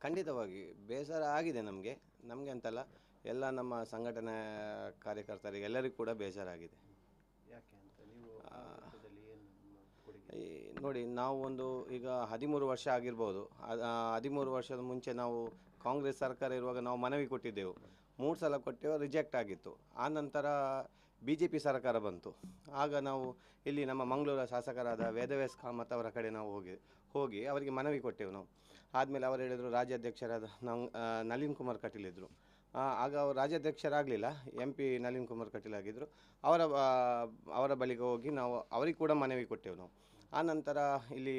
ಖಂಡಿತವಾಗಿ ಬೇಸರ ಆಗಿದೆ ನಮಗೆ. ನಮಗೆ ಅಂತಲ್ಲ ಎಲ್ಲ ನಮ್ಮ ಸಂಘಟನೆ ಕಾರ್ಯಕರ್ತರಿಗೆ ಎಲ್ಲರಿಗೂ ಕೂಡ ಬೇಸರ ಆಗಿದೆ. ಯಾಕೆ ಅಂತ ನೀವು ಆ ಹಂತದಲ್ಲಿ ಏನು ಕೊಡುಗೆ? ಈ ನೋಡಿ ನಾವು ಒಂದು ಈಗ ಹದಿಮೂರು ವರ್ಷ ಆಗಿರ್ಬೋದು. ಅದ್- ಆ ಹದಿಮೂರು ವರ್ಷದ ಮುಂಚೆ ನಾವು ಕಾಂಗ್ರೆಸ್ ಸರ್ಕಾರ ಇರುವಾಗ ನಾವು ಮನವಿ ಕೊಟ್ಟಿದ್ದೆವು. ಮೂರು ಸಲ ಕೊಟ್ಟೆವು ರಿಜೆಕ್ಟ್ ಆಗಿತ್ತು. ಆ ನಂತರ ಬಿ ಜೆ ಪಿ ಸರ್ಕಾರ ಬಂತು. ಆಗ ನಾವು ಇಲ್ಲಿ ನಮ್ಮ ಮಂಗಳೂರ ಶಾಸಕರಾದ ವೇದವ್ಯಾಸ್ ಕಾಮತ್ ಅವರ ಕಡೆ ನಾವು ಹೋಗಿ ಹೋಗಿ ಅವರಿಗೆ ಮನವಿ ಕೊಟ್ಟೆವು ನಾವು. ಆದಮೇಲೆ ಅವರು ಹೇಳಿದರು ರಾಜ್ಯಾಧ್ಯಕ್ಷರಾದ ನಂ ಆ, ನಳಿನ್ ಕುಮಾರ್ ಕಟೀಲ್ ಇದ್ದರು ಆಗ ಅವರು ರಾಜ್ಯಾಧ್ಯಕ್ಷರಾಗಲಿಲ್ಲ ಎಂ ಪಿ ನಳಿನ್ ಕುಮಾರ್ ಕಟೀಲ್ ಆಗಿದ್ದರು ಅವರ ಅವರ ಬಳಿಗೆ ಹೋಗಿ ನಾವು ಅವರಿಗೆ ಕೂಡ ಮನವಿ ಕೊಟ್ಟೆವು ನಾವು. ಆ ನಂತರ ಇಲ್ಲಿ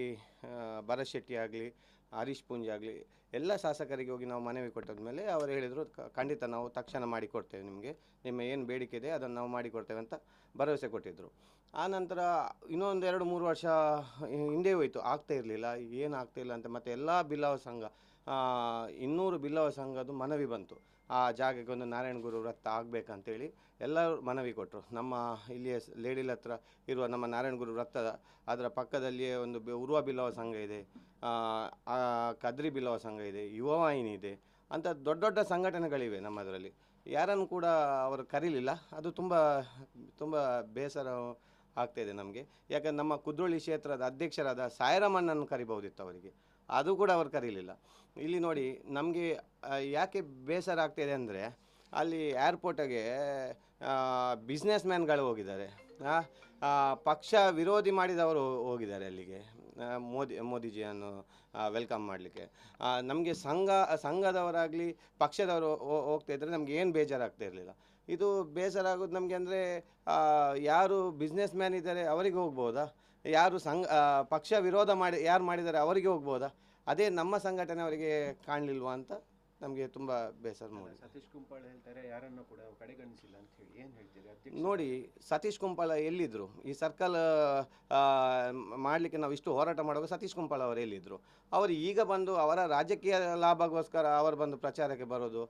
ಭರತ್ ಶೆಟ್ಟಿ ಆಗಲಿ ಹರೀಶ್ ಪೂಂಜಿ ಆಗಲಿ ಎಲ್ಲ ಶಾಸಕರಿಗೆ ಹೋಗಿ ನಾವು ಮನವಿ ಕೊಟ್ಟಾದ್ಮೇಲೆ ಅವರು ಹೇಳಿದರು ಖಂಡಿತ ನಾವು ತಕ್ಷಣ ಮಾಡಿಕೊಡ್ತೇವೆ ನಿಮಗೆ. ನಿಮ್ಮ ಏನು ಬೇಡಿಕೆ ಇದೆ ಅದನ್ನು ನಾವು ಮಾಡಿಕೊಡ್ತೇವೆ ಅಂತ ಭರವಸೆ ಕೊಟ್ಟಿದ್ದರು ಆ ನಂತರ ಇನ್ನೊಂದು ಎರಡು ಮೂರು ವರ್ಷ ಹಿಂದೆ ಹೋಯಿತು. ಆಗ್ತಾ ಇರಲಿಲ್ಲ. ಏನು ಆಗ್ತಾ ಇಲ್ಲ ಅಂತ ಮತ್ತೆ ಎಲ್ಲ ಬಿಲ್ಲವ ಸಂಘ ಇನ್ನೂರು ಬಿಲ್ಲವ ಸಂಘದ್ದು ಮನವಿ ಬಂತು. ಆ ಜಾಗಕ್ಕೆ ಒಂದು ನಾರಾಯಣ ಗುರು ವೃತ್ತ ಆಗಬೇಕಂತೇಳಿ ಎಲ್ಲರೂ ಮನವಿ ಕೊಟ್ಟರು ನಮ್ಮ ಇಲ್ಲಿಯ ಲೇಡಿಲ್ ಹತ್ರ ಇರುವ ನಮ್ಮ ನಾರಾಯಣ ಗುರು ವೃತ್ತದ ಅದರ ಪಕ್ಕದಲ್ಲಿಯೇ ಒಂದು ಉರ್ವ ಬಿಲ್ಲವ ಸಂಘ ಇದೆ. ಕದ್ರಿ ಬಿಲ್ಲವ ಸಂಘ ಇದೆ ಯುವವಾಹಿನಿ ಇದೆ. ಅಂತ ದೊಡ್ಡ ದೊಡ್ಡ ಸಂಘಟನೆಗಳಿವೆ ನಮ್ಮದರಲ್ಲಿ. ಯಾರನ್ನು ಕೂಡ ಅವರು ಕರೀಲಿಲ್ಲ. ಅದು ತುಂಬ ತುಂಬ ಬೇಸರ ಆಗ್ತಾಯಿದೆ ನಮಗೆ. ಯಾಕಂದ್ರೆ ನಮ್ಮ ಕುದ್ರೋಳಿ ಕ್ಷೇತ್ರದ ಅಧ್ಯಕ್ಷರಾದ ಸಾಯರಮಣ್ಣನ್ನು ಕರಿಬಹುದಿತ್ತು ಅವರಿಗೆ. ಅದು ಕೂಡ ಅವರು ಕರೀಲಿಲ್ಲ. ಇಲ್ಲಿ ನೋಡಿ, ನಮಗೆ ಯಾಕೆ ಬೇಸರ ಆಗ್ತಾಯಿದೆ ಅಂದರೆ, ಅಲ್ಲಿ ಏರ್ಪೋರ್ಟಿಗೆ ಬಿಸ್ನೆಸ್ ಮ್ಯಾನ್ಗಳು ಹೋಗಿದ್ದಾರೆ. ಪಕ್ಷ ವಿರೋಧಿ ಮಾಡಿದವರು ಹೋಗಿದ್ದಾರೆ ಅಲ್ಲಿಗೆ. ಮೋದಿ, ಮೋದಿಜಿಯನ್ನು ವೆಲ್ಕಮ್ ಮಾಡಲಿಕ್ಕೆ. ನಮಗೆ ಸಂಘ, ಸಂಘದವರಾಗಲಿ, ಪಕ್ಷದವರು ಹೋಗ್ತಾ ಇದ್ದರೆ ನಮಗೆ ಏನು ಬೇಜಾರಾಗ್ತಾ ಇರಲಿಲ್ಲ. ಇದು ಬೇಸರ ಆಗೋದು ನಮಗೆ ಅಂದರೆ ಯಾರು ಬಿಸ್ನೆಸ್ ಮ್ಯಾನ್ ಇದ್ದಾರೆ ಅವರಿಗೆ ಹೋಗ್ಬೋದಾ? ಯಾರು ಸಂಘ ಪಕ್ಷ ವಿರೋಧ ಮಾಡಿ, ಯಾರು ಮಾಡಿದ್ದಾರೆ ಅವರಿಗೆ ಹೋಗ್ಬೋದಾ? ಅದೇ ನಮ್ಮ ಸಂಘಟನೆ ಅವರಿಗೆ ಕಾಣಲಿಲ್ವಾ ಅಂತ ನಮಗೆ ತುಂಬ ಬೇಸರ ಮೂಡಿ ಸತೀಶ್ ಕುಂಪಾಳ ಹೇಳ್ತಾರೆ ಯಾರನ್ನು ಕೂಡ ಕಡೆಗಣಿಸಿಲ್ಲ ಅಂತ ಹೇಳಿ. ಏನು ಹೇಳ್ತೀರಿ? ನೋಡಿ ಸತೀಶ್ ಕುಂಪಾಳ ಎಲ್ಲಿದ್ದರು ಈ ಸರ್ಕಲ್ ಮಾಡಲಿಕ್ಕೆ ನಾವು ಇಷ್ಟು ಹೋರಾಟ ಮಾಡುವಾಗ ಸತೀಶ್ ಕುಂಪಾಳ ಅವರು ಎಲ್ಲಿದ್ದರು ಅವರು ಈಗ ಬಂದು ಅವರ ರಾಜಕೀಯ ಲಾಭಗೋಸ್ಕರ ಅವರು ಬಂದು ಪ್ರಚಾರಕ್ಕೆ ಬರೋದು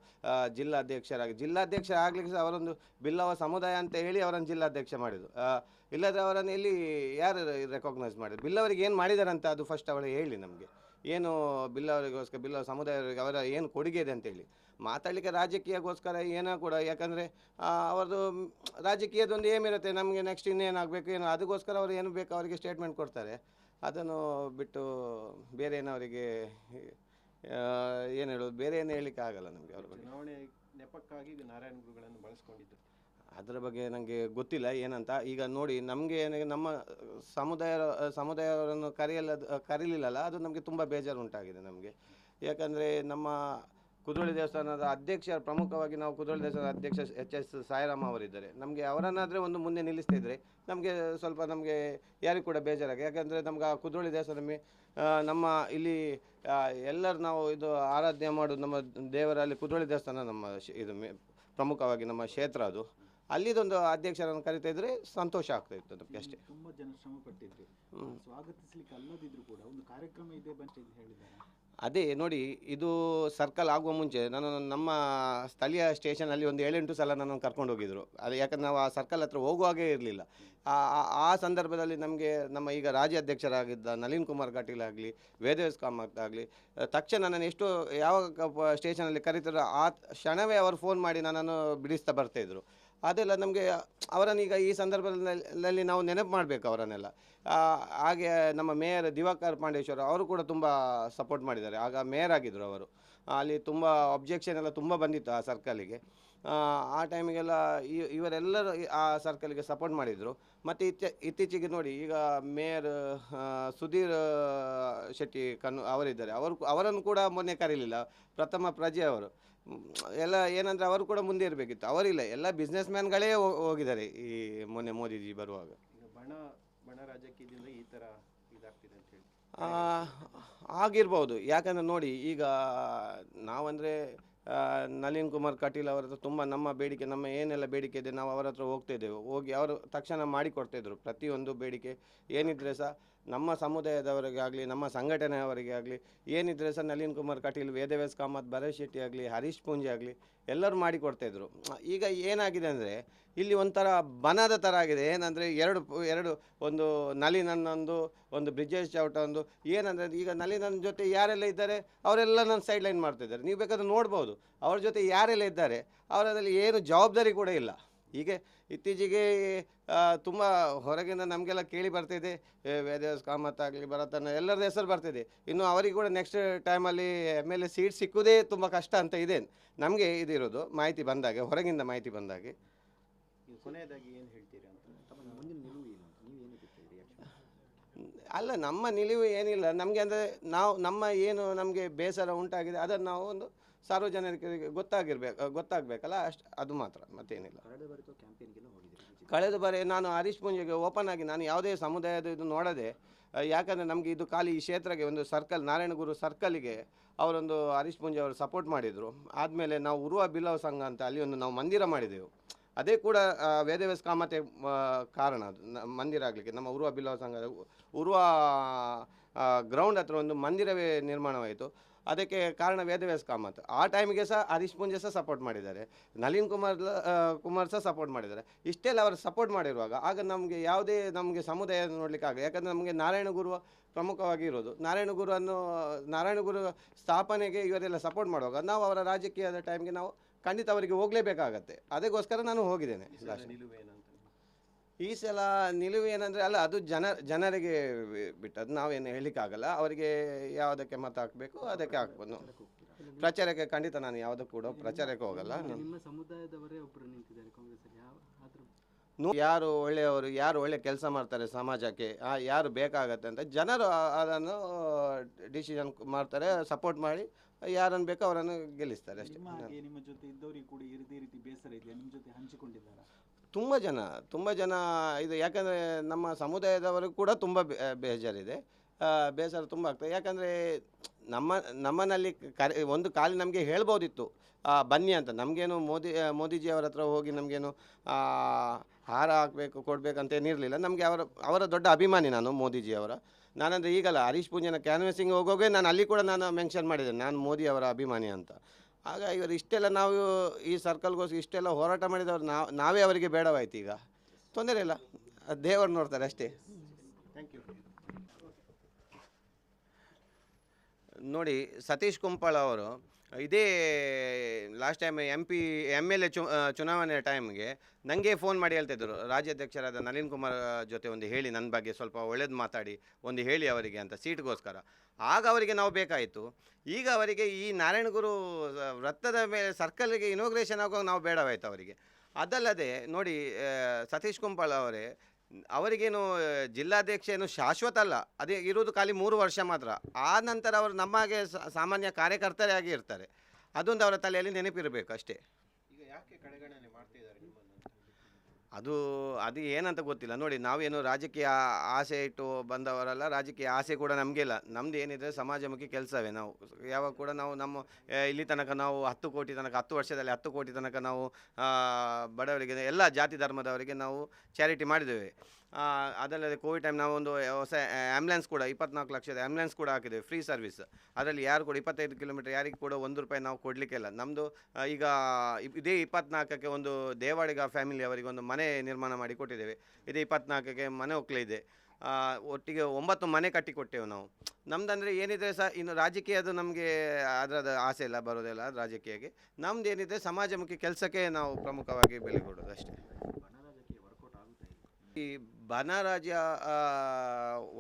ಜಿಲ್ಲಾಧ್ಯಕ್ಷರಾಗಿ. ಜಿಲ್ಲಾಧ್ಯಕ್ಷ ಆಗಲಿಕ್ಕೆ ಸಹ ಅವರೊಂದು ಬಿಲ್ಲವ ಸಮುದಾಯ ಅಂತ ಹೇಳಿ ಅವರನ್ನು ಜಿಲ್ಲಾಧ್ಯಕ್ಷ ಮಾಡಿದ್ದು. ಆ, ಇಲ್ಲದ್ರೆ ಅವರನ್ನು ಎಲ್ಲಿ ಯಾರು ರೆಕಾಗ್ನೈಸ್ ಮಾಡಿದ್ರು ಬಿಲ್ಲವರಿಗೆ ಏನು ಮಾಡಿದಾರಂತ ಅದು ಫಸ್ಟ್ ಅವರು ಹೇಳಿ ನಮಗೆ. ಏನು ಬಿಲ್ಲವರಿಗೋಸ್ಕರ ಬಿಲ್ಲ ಸಮುದಾಯವರಿಗೆ ಅವರ ಏನು ಕೊಡುಗೆ ಇದೆ ಅಂತೇಳಿ. ಮಾತಾಡಲಿಕ್ಕೆ ರಾಜಕೀಯಕ್ಕೋಸ್ಕರ ಏನೋ ಕೂಡ, ಯಾಕಂದರೆ ಅವರದು ರಾಜಕೀಯದೊಂದು ಏಮಿರುತ್ತೆ ನಮಗೆ ನೆಕ್ಸ್ಟ್ ಇನ್ನೇನಾಗಬೇಕು ಏನು ಅದಕ್ಕೋಸ್ಕರ ಅವರು ಏನು ಬೇಕು ಅವರಿಗೆ ಸ್ಟೇಟ್ಮೆಂಟ್ ಕೊಡ್ತಾರೆ. ಅದನ್ನು ಬಿಟ್ಟು ಬೇರೆ ಏನು ಏನು ಹೇಳೋದು, ಬೇರೆ ಏನು ಹೇಳಲಿಕ್ಕೆ ಆಗಲ್ಲ ನಮಗೆ ಅವ್ರ ಬಗ್ಗೆ. ಚುನಾವಣೆ ನೆಪಕ್ಕಾಗಿ ನಾರಾಯಣ ಗುರುಗಳನ್ನು ಬಳಸ್ಕೊಂಡಿದ್ರು. ಅದರ ಬಗ್ಗೆ ನನಗೆ ಗೊತ್ತಿಲ್ಲ, ಏನಂತ. ಈಗ ನೋಡಿ, ನಮಗೆ ನಮ್ಮ ಸಮುದಾಯ ಸಮುದಾಯವರನ್ನು ಕರೆಯಲ್ಲ, ಕರೀಲಿಲ್ಲಲ್ಲ, ಅದು ನಮಗೆ ತುಂಬ ಬೇಜಾರು ಉಂಟಾಗಿದೆ ನಮಗೆ. ಯಾಕಂದರೆ ನಮ್ಮ ಕುದ್ರೋಳಿ ದೇವಸ್ಥಾನದ ಅಧ್ಯಕ್ಷ ಪ್ರಮುಖವಾಗಿ ನಾವು ಕುದ್ರೋಳಿ ದೇವಸ್ಥಾನದ ಅಧ್ಯಕ್ಷ ಎಚ್ ಎಸ್ ಸಾಯಿರಾಮ ಅವರಿದ್ದಾರೆ. ನಮಗೆ ಅವರನ್ನಾದರೆ ಒಂದು ಮುಂದೆ ನಿಲ್ಲಿಸ್ತಾ ಇದ್ದರೆ ನಮಗೆ ಸ್ವಲ್ಪ ನಮಗೆ ಯಾರಿಗೂ ಕೂಡ ಬೇಜಾರಾಗಿ ಯಾಕಂದರೆ ನಮ್ಗೆ ಆ ಕುದ್ರೋಳಿ ದೇವಸ್ಥಾನ ನಮ್ಮ ಇಲ್ಲಿ ಎಲ್ಲರೂ ನಾವು ಇದು ಆರಾಧನೆ ಮಾಡೋದು ನಮ್ಮ ದೇವರಲ್ಲಿ ಕುದ್ರೋಳಿ ದೇವಸ್ಥಾನ ನಮ್ಮ ಇದು ಪ್ರಮುಖವಾಗಿ ನಮ್ಮ ಕ್ಷೇತ್ರ ಅದು. ಅಲ್ಲಿದೊಂದು ಅಧ್ಯಕ್ಷರನ್ನು ಕರಿತಾ ಇದ್ರೆ ಸಂತೋಷ ಆಗ್ತಾ ಇತ್ತು ನಮಗೆ ಅಷ್ಟೇ. ತುಂಬಾ ಜನ ಶ್ರಮ ಪಟ್ಟಿದ್ರು. ಸ್ವಾಗತಿಸ್ಲಿಕ್ಕೆ ಅಲ್ಲದಿದ್ರು ಕೂಡ ಒಂದು ಕಾರ್ಯಕ್ರಮ ಇದೆ ಬಂತ ಹೇಳಿದ್ದಾರೆ. ಅದೇ ನೋಡಿ ಇದು ಸರ್ಕಲ್ ಆಗುವ ಮುಂಚೆ ನಾನು ನಮ್ಮ ಸ್ಥಳೀಯ ಸ್ಟೇಷನಲ್ಲಿ ಒಂದು ಏಳೆಂಟು ಸಲ ನನ್ನನ್ನು ಕರ್ಕೊಂಡು ಹೋಗಿದ್ರು. ಅದು ಯಾಕಂದ್ರೆ ನಾವು ಆ ಸರ್ಕಲ್ ಹತ್ರ ಹೋಗುವಾಗೇ ಇರಲಿಲ್ಲ. ಆ ಸಂದರ್ಭದಲ್ಲಿ ನಮಗೆ ನಮ್ಮ ಈಗ ರಾಜ್ಯಾಧ್ಯಕ್ಷರಾಗಿದ್ದ ನಳಿನ್ ಕುಮಾರ್ ಕಟೀಲ್ ಆಗಲಿ ವೇದವೇಶ್ ಕಾಮತ್ ಆಗಲಿ ತಕ್ಷಣ ನಾನು ಎಷ್ಟು ಯಾವ ಸ್ಟೇಷನಲ್ಲಿ ಕರೀತಾರೋ ಆ ಕ್ಷಣವೇ ಅವರು ಫೋನ್ ಮಾಡಿ ನನ್ನನ್ನು ಬಿಡಿಸ್ತಾ ಬರ್ತಾಯಿದ್ರು ಅದೆಲ್ಲ ನಮಗೆ ಅವರನ್ನು ಈಗ ಈ ಸಂದರ್ಭದಲ್ಲಿ ನಾವು ನೆನಪು ಮಾಡಬೇಕು ಅವರನ್ನೆಲ್ಲ. ಹಾಗೆ ನಮ್ಮ ಮೇಯರ್ ದಿವಾಕರ್ ಪಾಂಡೇಶ್ವರ ಅವರು ಕೂಡ ತುಂಬ ಸಪೋರ್ಟ್ ಮಾಡಿದ್ದಾರೆ. ಆಗ ಮೇಯರ್ ಆಗಿದ್ದರು ಅವರು. ಅಲ್ಲಿ ತುಂಬ ಅಬ್ಜೆಕ್ಷನ್ ಎಲ್ಲ ತುಂಬ ಬಂದಿತ್ತು ಆ ಸರ್ಕಲಿಗೆ. ಆ, ಟೈಮಿಗೆಲ್ಲ ಇವರೆಲ್ಲರೂ ಆ ಸರ್ಕಲ್ಗೆ ಸಪೋರ್ಟ್ ಮಾಡಿದರು. ಮತ್ತು ಇತ್ತೀ ಇತ್ತೀಚೆಗೆ ನೋಡಿ ಈಗ ಮೇಯರ್ ಸುಧೀರ್ ಶೆಟ್ಟಿ ಕನ್ನು ಅವರಿದ್ದಾರೆ. ಅವರು ಅವರನ್ನು ಕೂಡ ಮೊನ್ನೆ ಕರೀಲಿಲ್ಲ. ಪ್ರಥಮ ಪ್ರಜೆ ಅವರು. ಎಲ್ಲ ಏನಂದರೆ ಅವರು ಕೂಡ ಮುಂದೆ ಇರಬೇಕಿತ್ತು. ಅವರಿಲ್ಲ ಎಲ್ಲ ಬಿಸ್ನೆಸ್ ಮ್ಯಾನ್ಗಳೇ ಹೋಗಿದ್ದಾರೆ ಈ ಮೊನ್ನೆ ಮೋದಿಜಿ ಬರುವಾಗ. ಈಗ ಬಣ ಬಣ ರಾಜಕೀಯದಿಂದ ಈ ಥರ ಇದಾಗ್ತಿದೆ ಅಂತ ಹೇಳಿ. ಆಗಿರ್ಬೋದು. ಯಾಕಂದ್ರೆ ನೋಡಿ ಈಗ ನಾವಂದರೆ ನಳಿನ್ ಕುಮಾರ್ ಕಟೀಲ್ ಅವರ ಹತ್ರ ತುಂಬ ನಮ್ಮ ಬೇಡಿಕೆ ನಮ್ಮ ಏನೆಲ್ಲ ಬೇಡಿಕೆ ಇದೆ ನಾವು ಅವರ ಹತ್ರ ಹೋಗ್ತಾ ಇದ್ದೇವೆ. ಹೋಗಿ ಅವರು ತಕ್ಷಣ ಮಾಡಿಕೊಡ್ತಾಯಿದ್ರು ಪ್ರತಿಯೊಂದು ಬೇಡಿಕೆ. ಏನಿದ್ರೆ ಸಹ ನಮ್ಮ ಸಮುದಾಯದವರಿಗೆ ಆಗಲಿ ನಮ್ಮ ಸಂಘಟನೆಯವರಿಗೆ ಆಗಲಿ ಏನಿದ್ರೆ ಸರ್ ನಳಿನ್ ಕುಮಾರ್ ಕಟೀಲ್, ವೇದವ್ಯಾಸ್ ಕಾಮತ್, ಭರತ್ ಶೆಟ್ಟಿ ಆಗಲಿ, ಹರೀಶ್ ಪೂಂಜೆ ಆಗಲಿ, ಎಲ್ಲರೂ ಮಾಡಿಕೊಡ್ತಾಯಿದ್ರು. ಈಗ ಏನಾಗಿದೆ ಅಂದರೆ, ಇಲ್ಲಿ ಒಂಥರ ಬನದ ಥರ ಆಗಿದೆ. ಏನಂದರೆ ಎರಡು ಎರಡು, ಒಂದು ನಳಿನನ್ನೊಂದು, ಒಂದು ಬ್ರಿಜೇಶ್ ಚೌಟ ಒಂದು ಏನಂದರೆ ಈಗ ನಲಿನನ್ ಜೊತೆ ಯಾರೆಲ್ಲ ಇದ್ದಾರೆ ಅವರೆಲ್ಲ ನನ್ನ ಸೈಡ್ ಲೈನ್ ಮಾಡ್ತಿದ್ದಾರೆ. ನೀವು ಬೇಕಾದ್ರೆ ನೋಡ್ಬೋದು. ಅವ್ರ ಜೊತೆ ಯಾರೆಲ್ಲ ಇದ್ದಾರೆ ಅವರದಲ್ಲಿ ಏನು ಜವಾಬ್ದಾರಿ ಕೂಡ ಇಲ್ಲ. ಹೀಗೆ ಇತ್ತೀಚೆಗೆ ತುಂಬ ಹೊರಗಿಂದ ನಮಗೆಲ್ಲ ಕೇಳಿ ಬರ್ತಿದೆ ವೇದ ವೇದವ್ಯಾಸ್ ಕಾಮತ್ ಆಗಲಿ ಭರತನ ಎಲ್ಲರದ್ದು ಹೆಸರು ಬರ್ತಿದೆ. ಇನ್ನು ಅವರಿಗೆ ಕೂಡ ನೆಕ್ಸ್ಟ್ ಟೈಮಲ್ಲಿ ಎಂ ಎಲ್ ಎ ಸೀಟ್ ಸಿಕ್ಕುವುದೇ ತುಂಬ ಕಷ್ಟ ಅಂತ ಇದೆ. ನಮಗೆ ಇದಿರೋದು ಮಾಹಿತಿ ಬಂದಾಗ ಹೊರಗಿಂದ ಮಾಹಿತಿ ಬಂದಾಗ. ಕೊನೆಯದಾಗಿ ಏನು ಹೇಳ್ತೀರಾ ಅಲ್ಲ ನಮ್ಮ ನಿಲುವು ಏನಿಲ್ಲ. ನಮಗೆ ಅಂದರೆ ನಾವು ನಮ್ಮ ಏನು ನಮಗೆ ಬೇಸರ ಉಂಟಾಗಿದೆ ಅದನ್ನು ನಾವು ಒಂದು ಸಾರ್ವಜನಿಕರಿಗೆ ಗೊತ್ತಾಗಿರ್ಬೇಕು ಗೊತ್ತಾಗಬೇಕಲ್ಲ ಅಷ್ಟು ಅದು ಮಾತ್ರ ಮತ್ತೇನಿಲ್ಲ. ಕಳೆದ ಬಾರಿ ನಾನು ಹರೀಶ್ ಪುಂಜೆಗೆ ಓಪನ್ ಆಗಿ ನಾನು ಯಾವುದೇ ಸಮುದಾಯದ ಇದು ನೋಡದೆ ಯಾಕಂದರೆ ನಮಗೆ ಇದು ಖಾಲಿ ಈ ಕ್ಷೇತ್ರಕ್ಕೆ ಒಂದು ಸರ್ಕಲ್ ನಾರಾಯಣಗುರು ಸರ್ಕಲ್ಗೆ ಅವರೊಂದು ಹರೀಶ್ ಪುಂಜೆ ಅವರು ಸಪೋರ್ಟ್ ಮಾಡಿದರು. ಆದಮೇಲೆ ನಾವು ಉರುವ ಬಿಲ್ಲವ ಸಂಘ ಅಂತ ಅಲ್ಲಿ ಒಂದು ನಾವು ಮಂದಿರ ಮಾಡಿದೆವು. ಅದೇ ಕೂಡ ವೇದವ್ಯಾಸ ಕಾಮತೆ ಕಾರಣ ಅದು ಮಂದಿರ ಆಗಲಿಕ್ಕೆ ನಮ್ಮ ಉರುವ ಬಿಲ್ಲವ ಸಂಘ ಉರುವ ಗ್ರೌಂಡ್ ಹತ್ರ ಒಂದು ಮಂದಿರವೇ ನಿರ್ಮಾಣವಾಯಿತು. ಅದಕ್ಕೆ ಕಾರಣ ವೇದವ್ಯಾಸ ಕಾಮತ್. ಆ ಟೈಮ್ಗೆ ಸಹ ಹರೀಶ್ ಪುಂಜೆ ಸಹ ಸಪೋರ್ಟ್ ಮಾಡಿದ್ದಾರೆ. ನಳಿನ್ ಕುಮಾರ್ ಕುಮಾರ್ ಸಹ ಸಪೋರ್ಟ್ ಮಾಡಿದ್ದಾರೆ. ಇಷ್ಟೆಲ್ಲ ಅವರು ಸಪೋರ್ಟ್ ಮಾಡಿರುವಾಗ ಆಗ ನಮಗೆ ಯಾವುದೇ ನಮಗೆ ಸಮುದಾಯ ನೋಡಲಿಕ್ಕೆ ಆಗಲಿ ಯಾಕಂದರೆ ನಮಗೆ ನಾರಾಯಣ ಗುರು ಪ್ರಮುಖವಾಗಿ ಇರೋದು. ನಾರಾಯಣ ಗುರು ಅನ್ನೋ, ನಾರಾಯಣ ಗುರು ಸ್ಥಾಪನೆಗೆ ಇವರೆಲ್ಲ ಸಪೋರ್ಟ್ ಮಾಡುವಾಗ ನಾವು ಅವರ ರಾಜಕೀಯದ ಟೈಮ್ಗೆ ನಾವು ಖಂಡಿತ ಅವರಿಗೆ ಹೋಗಲೇಬೇಕಾಗತ್ತೆ. ಅದಕ್ಕೋಸ್ಕರ ನಾನು ಹೋಗಿದ್ದೇನೆ. ಈ ಸಲ. ನಿಲುವು ಏನಂದರೆ ಅಲ್ಲ ಅದು ಜನ ಜನರಿಗೆ ಬಿಟ್ಟದ್ದು ನಾವೇನು ಹೇಳಲಿಕ್ಕಾಗಲ್ಲ. ಅವರಿಗೆ ಯಾವುದಕ್ಕೆ ಮತ ಹಾಕಬೇಕು ಅದಕ್ಕೆ ಹಾಕ್ಬೋದು. ಪ್ರಚಾರಕ್ಕೆ ಖಂಡಿತ ನಾನು ಯಾವುದು ಕೂಡ ಪ್ರಚಾರಕ್ಕೆ ಹೋಗಲ್ಲ. ನಿಮ್ಮ ಸಮುದಾಯದವರೇ ಒಬ್ಬರು ನಿಂತಿದ್ದಾರೆ ಕಾಂಗ್ರೆಸ್ ಯಾರು ಒಳ್ಳೆಯವರು ಯಾರು ಒಳ್ಳೆ ಕೆಲಸ ಮಾಡ್ತಾರೆ ಸಮಾಜಕ್ಕೆ ಆ, ಯಾರು ಬೇಕಾಗತ್ತೆ ಅಂತ ಜನರು ಅದನ್ನು ಡಿಸಿಷನ್ ಮಾಡ್ತಾರೆ ಸಪೋರ್ಟ್ ಮಾಡಿ ಯಾರನ್ನು ಬೇಕೋ ಅವರನ್ನು ಗೆಲ್ಲಿಸ್ತಾರೆ ಅಷ್ಟೇ. ನಿಮ್ಮ ಜೊತೆ ಇದ್ದವರಿಗೆ ಕೂಡ ಇದೇ ರೀತಿ ಬೇಸರ ಇದೆಯಾ? ನಿಮ್ಮ ಜೊತೆ ಹಂಚಿಕೊಂಡಿದ್ದಾರಾ? ತುಂಬ ಜನ ತುಂಬ ಜನ ಇದು ಯಾಕಂದರೆ ನಮ್ಮ ಸಮುದಾಯದವರು ಕೂಡ ತುಂಬ ಬೇಜಾರಿದೆ. ಬೇಸರ ತುಂಬ ಆಗ್ತದೆ. ಯಾಕಂದರೆ ನಮ್ಮ, ನಮ್ಮನಲ್ಲಿ ಕರೆ, ಒಂದು ಕಾಲಿ ನಮಗೆ ಹೇಳ್ಬೋದಿತ್ತು. ಬನ್ನಿ ಅಂತ. ನಮಗೇನು ಮೋದಿ, ಮೋದಿಜಿ ಮೋದಿಜಿಯವರ ಹತ್ರ ಹೋಗಿ ನಮಗೇನು ಹಾರ ಹಾಕಬೇಕು, ಕೊಡಬೇಕಂತ ಏನಿರಲಿಲ್ಲ ನಮಗೆ ಅವರ ಅವರ ದೊಡ್ಡ ಅಭಿಮಾನಿ ನಾನು ಮೋದಿಜಿಯವರ ನಾನಂದರೆ ಈಗಲ್ಲ, ಹರೀಶ್ ಪೂಂಜನ ಕ್ಯಾನ್ವಸಿಂಗ್ ಹೋಗೋಗೆ ನಾನು ಅಲ್ಲಿ ಕೂಡ ನಾನು ಮೆನ್ಷನ್ ಮಾಡಿದ್ದೇನೆ. ನಾನು ಮೋದಿ ಅವರ ಅಭಿಮಾನಿ ಅಂತ. ಆಗ ಇವರು ಇಷ್ಟೆಲ್ಲ ನಾವು ಈ ಸರ್ಕಲ್ಗೋಸ್ಕರ ಇಷ್ಟೆಲ್ಲ ಹೋರಾಟ ಮಾಡಿದವರು ನಾವು ನಾವೇ ಅವರಿಗೆ ಬೇಡವಾಯ್ತು ಈಗ. ತೊಂದರೆ ಇಲ್ಲ. ದೇವರು ನೋಡ್ತಾರೆ ಅಷ್ಟೇ. ಥ್ಯಾಂಕ್ ಯು ನೋಡಿ ಸತೀಶ್ ಕುಂಪಳ ಅವರು ಇದೇ last time M P M L A ಚು ಚುನಾವಣೆ ಟೈಮ್ಗೆ ನನಗೆ ಫೋನ್ ಮಾಡಿ ಹೇಳ್ತಿದ್ರು. ರಾಜ್ಯಾಧ್ಯಕ್ಷರಾದ ನಳಿನ್ ಕುಮಾರ್ ಜೊತೆ ಒಂದು ಹೇಳಿ ನನ್ನ ಬಗ್ಗೆ ಸ್ವಲ್ಪ ಒಳ್ಳೇದು ಮಾತಾಡಿ, ಒಂದು ಹೇಳಿ ಅವರಿಗೆ ಅಂತ ಸೀಟ್ಗೋಸ್ಕರ ಆಗ ಅವರಿಗೆ ನಾವು ಬೇಕಾಯಿತು. ಈಗ ಅವರಿಗೆ ಈ ನಾರಾಯಣಗುರು ವೃತ್ತದ ಮೇಲೆ ಸರ್ಕಲ್ಗೆ ಇನೋಗ್ರೇಷನ್ ಆಗುವಾಗ ನಾವು ಬೇಡವಾಯಿತು ಅವರಿಗೆ. ಅದಲ್ಲದೆ ನೋಡಿ ಸತೀಶ್ ಕುಂಪಾಳ ಅವರೇ ಅವರಿಗೇನು ಜಿಲ್ಲಾಧ್ಯಕ್ಷ ಏನು ಶಾಶ್ವತ ಅಲ್ಲ. ಅದೇ ಇರುವುದು ಖಾಲಿ ಮೂರು ವರ್ಷ ಮಾತ್ರ. ಆ ನಂತರ ಅವರು ನಮ್ಮ ಹಾಗೆ ಸಾಮಾನ್ಯ ಕಾರ್ಯಕರ್ತರೇ ಆಗಿ ಇರ್ತಾರೆ. ಅದೊಂದು ಅವರ ತಲೆಯಲ್ಲಿ ನೆನಪಿರಬೇಕು ಅಷ್ಟೇ. ಈಗ ಯಾಕೆ ಕಡೆಗಣನೆ ಮಾಡ್ತಾ ಇದ್ದಾರೆ ನಿಮ್ಮನ್ನು ಅಂತ ಅದು ಅದು ಏನಂತ ಗೊತ್ತಿಲ್ಲ. ನೋಡಿ, ನಾವೇನು ರಾಜಕೀಯ ಆಸೆ ಇಟ್ಟು ಬಂದವರಲ್ಲ, ರಾಜಕೀಯ ಆಸೆ ಕೂಡ ನಮಗಿಲ್ಲ ನಮ್ದು ಏನಿದೆ ಸಮಾಜಮುಖಿ ಕೆಲಸವೇ ನಾವು. ಯಾವಾಗ ಕೂಡ ನಾವು ನಮ್ಮ ಇಲ್ಲಿ ತನಕ ನಾವು ಹತ್ತು ಕೋಟಿ ತನಕ, ಹತ್ತು ವರ್ಷದಲ್ಲಿ ಹತ್ತು ಕೋಟಿ ತನಕ ನಾವು ಬಡವರಿಗೆ, ಎಲ್ಲ ಜಾತಿ ಧರ್ಮದವರಿಗೆ ನಾವು ಚಾರಿಟಿ ಮಾಡಿದ್ದೇವೆ. ಅದಲ್ಲದೆ ಕೋವಿಡ್ ಟೈಮ್ ನಾವು ಒಂದು ಹೊಸ ಆ್ಯಂಬುಲೆನ್ಸ್ ಕೂಡ ಇಪ್ಪತ್ನಾಲ್ಕು ಲಕ್ಷದ ಆ್ಯಂಬುಲೆನ್ಸ್ ಕೂಡ ಹಾಕಿದ್ದೇವೆ ಫ್ರೀ ಸರ್ವಿಸ್ ಅದರಲ್ಲಿ ಯಾರು ಕೂಡ ಇಪ್ಪತ್ತೈದು ಕಿಲೋಮೀಟರ್ ಯಾರಿಗೆ ಕೂಡ ಒಂದು ರೂಪಾಯಿ ನಾವು ಕೊಡಲಿಕ್ಕೆ ಇಲ್ಲ. ನಮ್ಮದು ಈಗ ಇದೇ ಇಪ್ಪತ್ನಾಲ್ಕಕ್ಕೆ ಒಂದು ದೇವಾಡಿಗ ಫ್ಯಾಮಿಲಿ ಅವರಿಗೆ ಒಂದು ಮನೆ ನಿರ್ಮಾಣ ಮಾಡಿ ಕೊಟ್ಟಿದ್ದೇವೆ. ಇದೇ ಇಪ್ಪತ್ನಾಲ್ಕಕ್ಕೆ ಮನೆ ಒಕ್ಕಲಿದೆ ಒಟ್ಟಿಗೆ ಒಂಬತ್ತು ಮನೆ ಕಟ್ಟಿ ಕೊಟ್ಟೆವು ನಾವು. ನಮ್ದಂದರೆ ಏನಿದ್ರೆ ಸಹ ಇನ್ನು ರಾಜಕೀಯದು ನಮಗೆ ಅದರದ ಆಸೆ ಇಲ್ಲ ಬರೋದಿಲ್ಲ ರಾಜಕೀಯಕ್ಕೆ. ನಮ್ದು ಏನಿದೆ ಸಮಾಜಮುಖಿ ಕೆಲಸಕ್ಕೆ ನಾವು ಪ್ರಮುಖವಾಗಿ ಬೆಲೆ ಕೊಡೋದು ಅಷ್ಟೇ ಬಣರಾಜಕೀಯ ವರ್ಕೌಟ್ ಆಗುತ್ತಾ ಇಲ್ಲ ಈ ಬನರಾಜ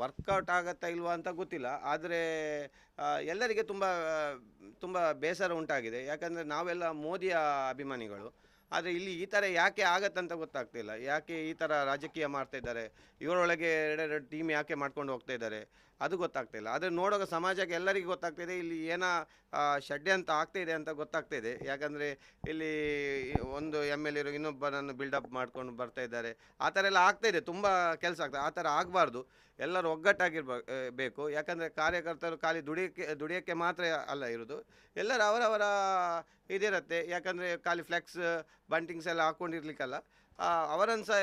ವರ್ಕೌಟ್ ಆಗತ್ತಾ ಇಲ್ವಾ ಅಂತ ಗೊತ್ತಿಲ್ಲ. ಆದರೆ ಎಲ್ಲರಿಗೆ ತುಂಬ ತುಂಬ ಬೇಸರ ಉಂಟಾಗಿದೆ. ಯಾಕಂದರೆ ನಾವೆಲ್ಲ ಮೋದಿಯ ಅಭಿಮಾನಿಗಳು. ಆದರೆ ಇಲ್ಲಿ ಈ ಥರ ಯಾಕೆ ಆಗತ್ತಂತ ಗೊತ್ತಾಗ್ತಿಲ್ಲ ಯಾಕೆ ಈ ಥರ ರಾಜಕೀಯ ಮಾಡ್ತಾ ಇದ್ದಾರೆ? ಇವರೊಳಗೆ ಎರಡೆರಡು ಟೀಮ್ ಯಾಕೆ ಮಾಡ್ಕೊಂಡು ಹೋಗ್ತಾ ಇದ್ದಾರೆ? ಅದು ಗೊತ್ತಾಗ್ತಿಲ್ಲ ಆದರೆ ನೋಡುವಾಗ ಸಮಾಜಕ್ಕೆ ಎಲ್ಲರಿಗೂ ಗೊತ್ತಾಗ್ತಿದೆ ಇಲ್ಲಿ ಏನೋ ಷಡ್ಯಂತ ಆಗ್ತಾ ಇದೆ ಅಂತ ಗೊತ್ತಾಗ್ತಾ ಇದೆ. ಯಾಕಂದರೆ ಇಲ್ಲಿ ಒಂದು ಎಂ ಎಲ್ ಎರು ಇನ್ನೊಬ್ಬನನ್ನು ಬಿಲ್ಡಪ್ ಮಾಡ್ಕೊಂಡು ಬರ್ತಾ ಇದ್ದಾರೆ. ಆ ಥರ ಎಲ್ಲ ಆಗ್ತಾ ಇದೆ, ತುಂಬ ಕೆಲಸ ಆಗ್ತದೆ ಆ ಥರ ಆಗಬಾರ್ದು. ಎಲ್ಲರೂ ಒಗ್ಗಟ್ಟಾಗಿರ್ಬ ಬೇಕು. ಯಾಕಂದರೆ ಕಾರ್ಯಕರ್ತರು ಖಾಲಿ ದುಡಿಯೋಕ್ಕೆ ದುಡಿಯೋಕ್ಕೆ ಮಾತ್ರ ಅಲ್ಲ ಇರೋದು. ಎಲ್ಲರೂ ಅವರವರ ಇದಿರುತ್ತೆ. ಯಾಕಂದರೆ ಖಾಲಿ ಫ್ಲೆಕ್ಸ್ ಬಂಟಿಂಗ್ಸ್ ಎಲ್ಲ ಹಾಕ್ಕೊಂಡಿರ್ಲಿಕ್ಕಲ್ಲ ಅವರನ್ನು ಸಹ